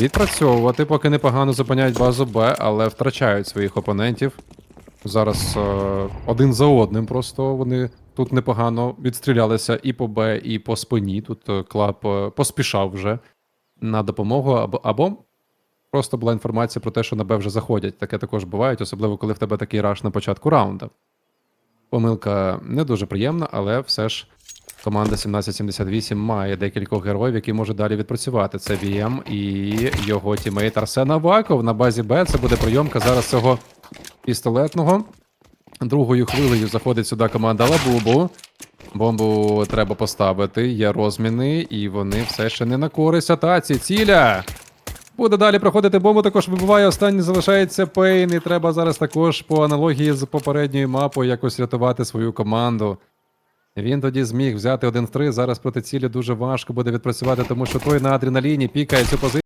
відпрацьовувати, поки непогано зупиняють базу Б, але втрачають своїх опонентів. Зараз е, один за одним просто вони тут непогано відстрілялися і по Б, і по спині. Тут е, Клап е, поспішав вже на допомогу, або, або просто була інформація про те, що на Б вже заходять. Таке також буває, особливо коли в тебе такий раш на початку раунда. Помилка не дуже приємна, але все ж команда 1778 має декількох героїв, які можуть далі відпрацювати. Це VM і його тімейт Арсен Аваков на базі Б. Це буде прийомка зараз цього пістолетного. Другою хвилею заходить сюди команда Лабубу. Бомбу треба поставити, є розміни, і вони все ще не на користь атаці. Ціля! Буде далі проходити бомбу, також вибиває. Останній залишається Пейн. І треба зараз також по аналогії з попередньою мапою якось рятувати свою команду. Він тоді зміг взяти 1 в 3. Зараз проти цілі дуже важко буде відпрацювати, тому що той на адреналіні пікає цю позицію.